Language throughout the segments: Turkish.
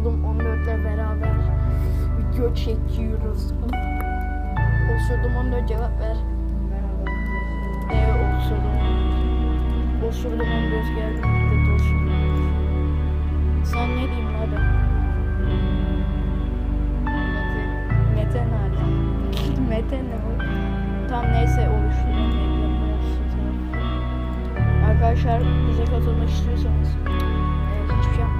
Osurdum 14'le beraber video çekiyoruz. Osurdum 14 cevap ver. Evet osurdum 14. Osurdum 14 geldi. Sen ne diyeyim ben? Mete ne ala? Mete ne o? Tam neyse oluşturun. Arkadaşlar bize katılmak istiyorsanız e, hiçbir şey yapmayın.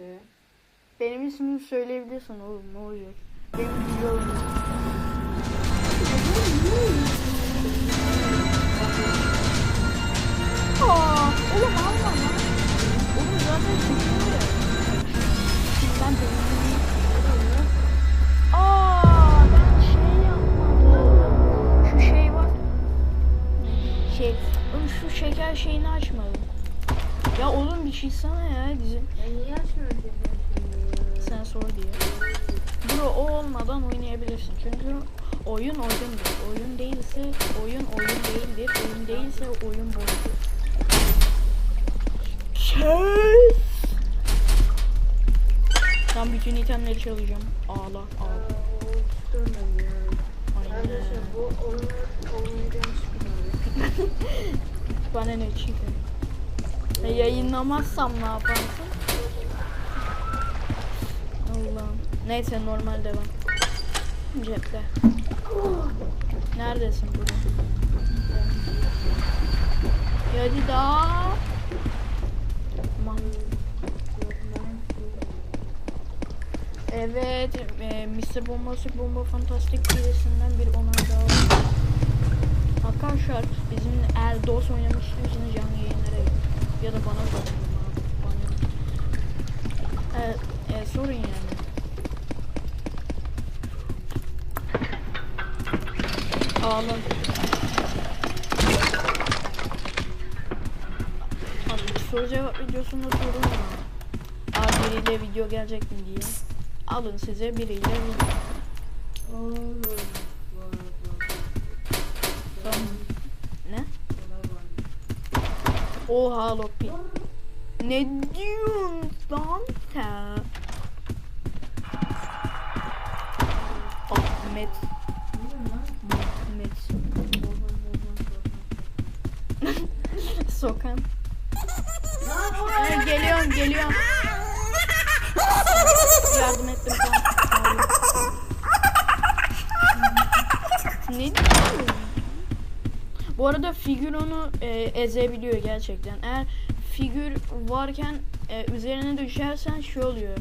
Ya? Benim ismimi söyleyebilirsin oğlum ne olacak? Benim güzel oğlum bir şey sana ya niye ben Sen sor diye. Bro o olmadan oynayabilirsin. Çünkü oyun oyundur. Oyun değilse oyun oyun değildir. Oyun değilse oyun boyutur. Şey. Tam bütün itemleri çalacağım. Ağla ağla. Aynen. Bana ne çıkın. E, yayınlamazsam ne yaparsın? Allah'ım. Neyse normal devam. Cepte. Neredesin burada? Ya hadi daha. Evet, e, Mr. Bombastic Bomba Fantastik serisinden bir onay daha. Arkadaşlar bizim eğer DOS oynamak istiyorsanız canlı yayınlara gidin. Ya da bana sorun. Bana. E, e, sorun yani. Ağlam. Abi soru cevap videosunda sorun var. Abi biriyle video gelecek mi diye. Alın size biriyle video. Tamam. Ne? Oha Lopi. Ne diyorsun lan sen? Ahmet. Ahmet. Sokan. Geliyorum geliyorum. Yardım ettim tamam. ne diyorsun? Bu arada figür onu e, ezebiliyor gerçekten. Eğer figür varken e, üzerine düşersen şey oluyor.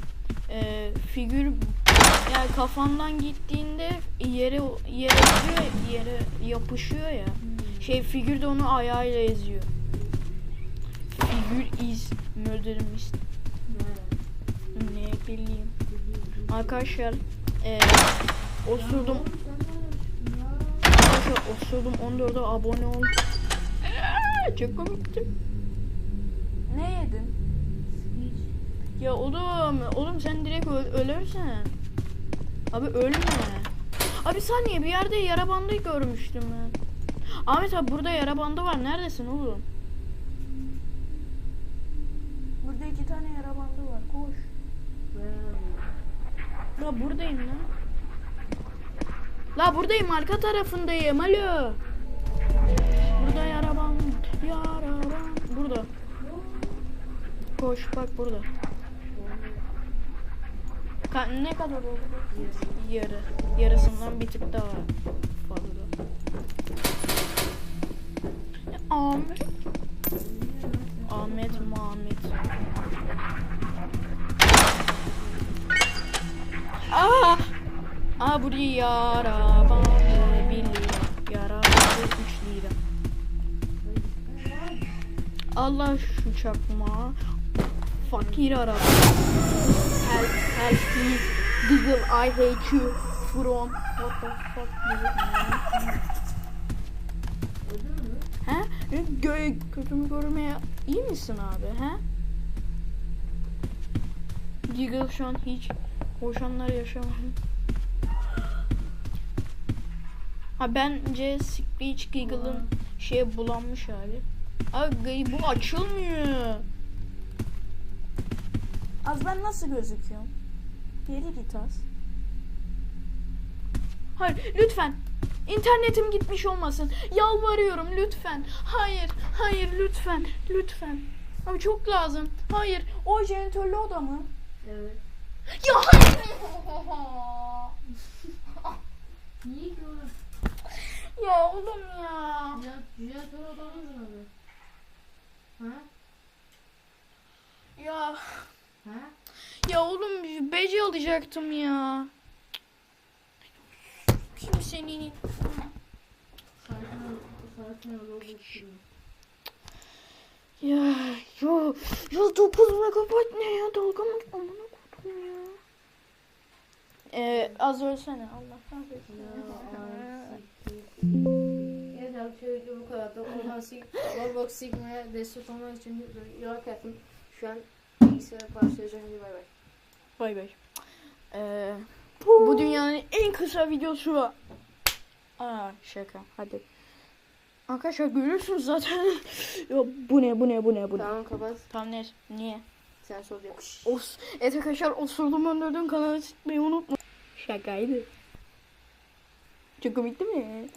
E, figür yani kafandan gittiğinde yere yere eziyor, yere yapışıyor ya. Şey figür de onu ayağıyla eziyor. Figür is murder mystery. Ne bileyim. Arkadaşlar e, osurdum Osurdum 14'e abone ol. Çok komikti. Ne yedin? Ya oğlum, oğlum sen direkt öl ölürsen. Abi ölme. Abi saniye bir yerde yara bandı görmüştüm ben. Ahmet abi burada yara bandı var. Neredesin oğlum? Burada iki tane yara bandı var. Koş. La buradayım lan. La buradayım arka tarafındayım. Alo. Burada yara bandı. Yara bandı. Burada. Koş bak burada. Ka- ne kadar oldu? Yarı. Yarısından bir tık daha fazla. Ya, Ahmet. Ahmet Mahmet. Aa! Buraya yara bandı bir lira. Yara üç lira. Allah şu çakma. Fakir araba. Help, help please. Google I hate you from what the fuck? He? Gö kötümü görmeye iyi misin abi he? Giggle şu an hiç hoş anlar yaşamam. Ha bence Screech Giggle'ın şeye bulanmış hali. Abi bu açılmıyor. Az ben nasıl gözüküyorum? Geri git az. Hayır lütfen. İnternetim gitmiş olmasın. Yalvarıyorum lütfen. Hayır, hayır lütfen, lütfen. Ama çok lazım. Hayır, o jeneratörlü oda mı? Evet. Ya hayır. Niye ki oğlum? ya oğlum ya. Ya jeneratör odamız mı abi? Ha? Ya, Ha? ya oğlum beci alacaktım ya. Roblox sürüyor. Ya ya ya 9 megabayt ne ya dalga mı amına kodum ya. Ee, az ölsene Allah kahretsin. Şöyle bu kadar da Orhan Roblox Sigma'ya destek olmak için like atın. Şu an bilgisayara başlayacağım. Hadi bay bay. Bay bay. Ee, bu dünyanın en kısa videosu. Aa şaka hadi. Arkadaşlar görüyorsunuz zaten. ya bu ne bu ne bu ne bu ne. Tamam kapat. Tam ne? Niye? Sen sor yapış. Os, evet arkadaşlar osurdum öndürdüm kanalı çıkmayı unutma. Şakaydı. Çok komikti mi?